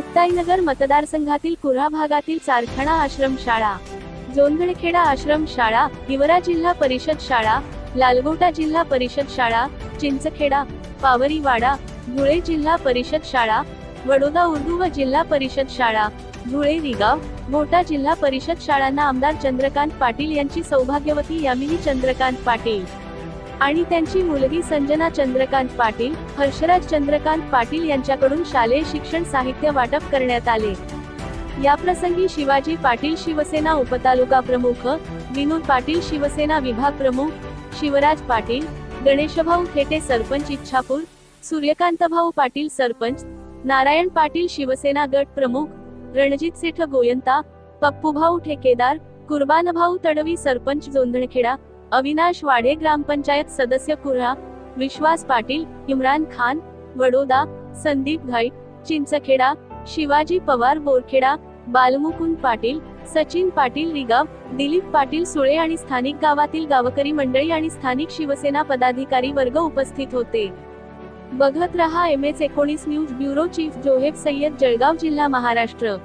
मुक्ताईनगर मतदारसंघातील कुऱ्हा भागातील चारखाणा आश्रम शाळा जोंधळखेडा आश्रम शाळा हिवरा जिल्हा परिषद शाळा लालगोटा जिल्हा परिषद शाळा चिंचखेडा पावरीवाडा धुळे जिल्हा परिषद शाळा वडोदा उर्दू व जिल्हा परिषद शाळा धुळे रिगाव मोठा जिल्हा परिषद शाळांना आमदार चंद्रकांत पाटील यांची सौभाग्यवती यामिनी चंद्रकांत पाटील. आणि त्यांची मुलगी संजना चंद्रकांत पाटील हर्षराज चंद्रकांत पाटील यांच्याकडून शालेय शिक्षण साहित्य वाटप करण्यात आले. याप्रसंगी शिवाजी पाटील शिवसेना उपतालुका प्रमुख विनोद पाटील शिवसेना विभाग प्रमुख शिवराज पाटील गणेशभाऊ थेटे सरपंच इच्छापूर सूर्यकांतभाऊ पाटील सरपंच नारायण पाटील शिवसेना गट प्रमुख रणजित सेठ गोयंता पप्पूभाऊ ठेकेदार कुर्बानभाऊ तडवी सरपंच जोंधणखेडा अविनाश वाडे ग्रामपंचायत सदस्य कुऱ्हा विश्वास पाटील इम्रान खान वडोदा संदीप घाईट चिंचखेडा शिवाजी पवार बोरखेडा बालमुकुंद पाटील सचिन पाटील रिगाव दिलीप पाटील सुळे आणि स्थानिक गावातील गावकरी मंडळी आणि स्थानिक शिवसेना पदाधिकारी वर्ग उपस्थित होते. बघत रहा एम एस एकोणीस news bureau chief Zoheb Sayyad Jalgaon जिल्हा महाराष्ट्र.